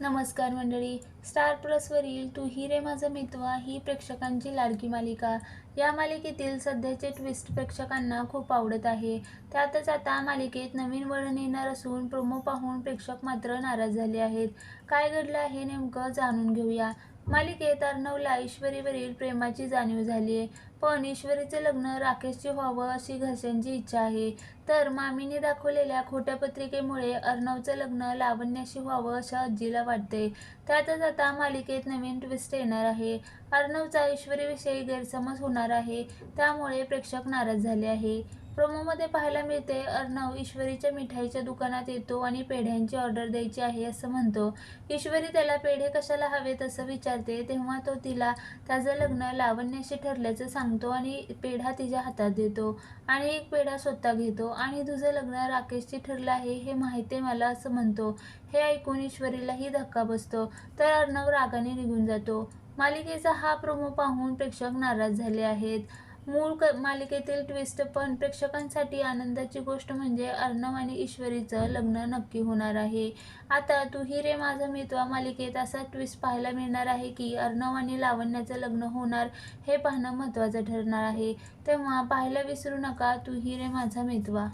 नमस्कार मंडळी. स्टार प्लसवरील तू ही रे माझा मितवा ही प्रेक्षकांची लाडकी मालिका. या मालिकेतील सध्याचे ट्विस्ट प्रेक्षकांना खूप आवडत आहे. त्यातच आता मालिकेत नवीन वळण येणार असून प्रोमो पाहून प्रेक्षक मात्र नाराज झाले आहेत. काय घडलं आहे नेमकं जाणून घेऊया. मालिकेत अर्णवला ईश्वरीवरील प्रेमाची जाणीव झाली आहे पण ईश्वरीचे लग्न राकेशशी व्हावं अशी घरच्यांची इच्छा आहे. तर मामीने दाखवलेल्या खोट्या पत्रिकेमुळे अर्णवचं लग्न लावण्याशी व्हावं अशा आजीला वाटते. त्यातच आता मालिकेत नवीन ट्विस्ट येणार आहे. अर्णवचा ईश्वरीविषयी गैरसमज होणार आहे. त्यामुळे प्रेक्षक नाराज झाले आहे. प्रोमोमध्ये पाहायला मिळते अर्णव ईश्वरीच्या मिठाईच्या दुकानात येतो आणि पेढ्यांची ऑर्डर द्यायची आहे असं म्हणतो. ईश्वरी त्याला पेढे कशाला हवेत असं विचारते तेव्हा तो तिला त्याचं लग्न लावण्याशी ठरल्याचं सांगतो आणि पेढा तिच्या हातात देतो आणि एक पेढा स्वतः घेतो आणि तुझं लग्न राकेशशी ठरलं आहे हे माहिती आहे मला असं म्हणतो. हे ऐकून ईश्वरीलाही धक्का बसतो तर अर्णव रागाने निघून जातो. मालिकेचा हा प्रोमो पाहून प्रेक्षक नाराज झाले आहेत. मूळ क मालिकेतील ट्विस्ट पण प्रेक्षकांसाठी आनंदाची गोष्ट म्हणजे अर्णव आणि ईश्वरीचं लग्न नक्की होणार आहे. आता तू ही रे माझा मितवा मालिकेत असा ट्विस्ट पाहायला मिळणार आहे की अर्णव आणि लावण्याचं लग्न होणार हे पाहणं महत्त्वाचं ठरणार आहे. तेव्हा पाहायला विसरू नका तू ही रे माझा मितवा.